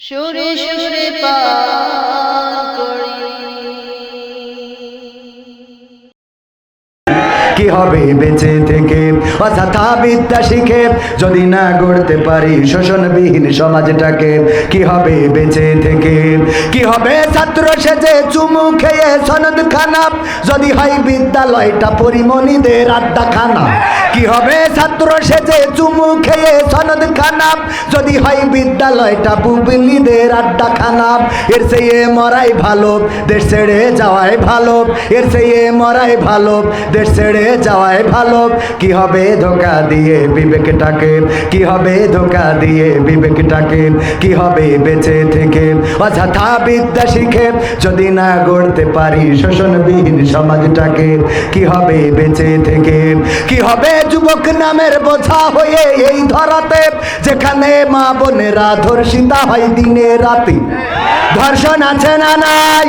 সুরে সুরে পান কি হবে বেঁচে থেকে? অযথা বিদ্যা শিখে যদি না গড়তে পারি শোষণবিহীন সমাজটাকে, কি হবে বেঁচে থেকে? কি হবে ছাত্র সেজে চুমু খেয়ে সনদ খানা যদি হয় বিদ্যালয়টা পরিমণিদের আড্ডা খানা কি হবে ছাত্র সেজে চুমু খেয়ে সনদ খানা যদি হয় বিদ্যালয়টা বুবলিদের আড্ডা খানা এর সেই মরাই ভালো, দেশ ছেড়ে যাওয়াই ভালো। এর সেই মরাই ভালো, দেশ ছেড়ে যাওয়াই ভালো। কি হবে ধোকা দিয়ে বিবেকটাকে? কি হবে ধোকা দিয়ে বিবেকটাকে? কি হবে বেঁচে থেকে? অযথা বিদ্যা শিখে যদি না গড়তে পারি শোষণবিহীন সমাজটাকে, কি হবে বেঁচে থেকে? কি হবে যুবক নামের বোঝা হয়ে এই ধরাতে, যেখানে মা বোনেরা ধর্ষিতা হয় দিনে রাতে? ধর্ষণ আছে না নাই?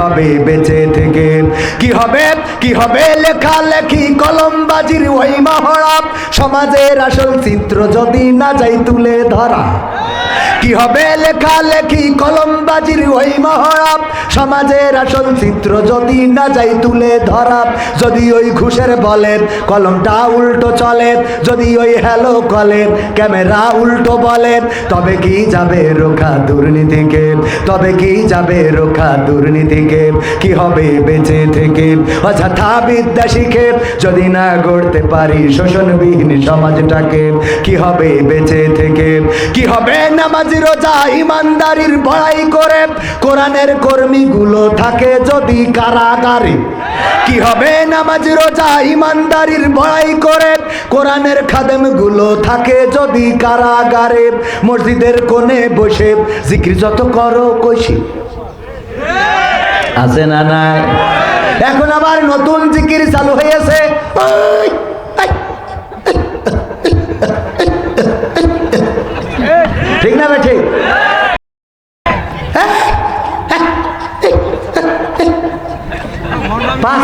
হবে বেঁচে থেকে কি হবে? কি হবে? লেখালেখি, কলমবাজির ওই মহড়া সমাজের আসল চিত্র যদি না যাই তুলে ধরা। কি হবে? লেখালেখি কলমবাজির ওই মহড়া সমাজের আসল চিত্র যদি না যাই তুলে ধরা যদি ওই ঘুষের বলে কলমটা উল্টো চলে যদি ওই হ্যালো কলে ক্যামেরা উল্টো বলে তবে কি যাবে রোখা দুর্নীতিকে তবে কি যাবে রোখা দুর্নীতিকে কি হবে বেঁচে থেকে? অযথা বিদ্যা শিখে যদি না গড়তে পারি শোষণবিহীন সমাজটাকে, কি হবে বেঁচে থেকে? কি হবে নামাজি, রোজা, ইমানদারির বড়াই করে? কোরআনের কর্মীগুলো থাকে যদি কারাগারে। কি হবে? নামাজ, রোজা, ইমানদারির বড়াই করে কোরআনের খাদেমগুলো থাকে যদি কারাগারে। মসজিদের কোণে বসে জিক্রি যত করো কষি আছে না নাই? এখন আবার নতুন জিকির চালু হয়েছে।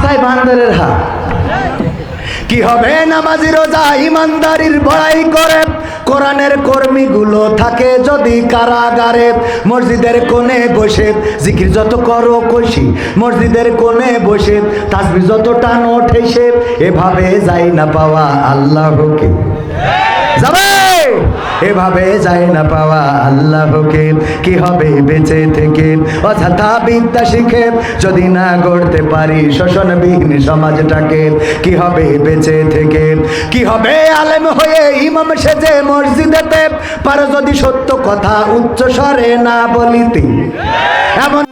পাশায় বান্দরের হাত। কি হবে? নামাজি রোজা ইমানদারির বড়াই করে। কোরআনের কর্মীগুলো থাকে যদি কারাগারে। মসজিদের কোণে বসে জিকির যত করো কষি মসজিদের কোণে বসে তাসবি যত টানো ঠেসে এভাবে যাই না পাওয়া আল্লাহকে। যাবে? এভাবে যায় না পাওয়া কি হবে বেঁচে থেকে? বিদ্যা শিখে যদি না গড়তে পারি শোষণবিহীন সমাজটাকে, কি হবে বেঁচে থেকে? কি হবে আলেম হয়ে ইমাম সেজে মসজিদেতে? পারো যদি সত্য কথা উচ্চ স্বরে না বলিতে। এমন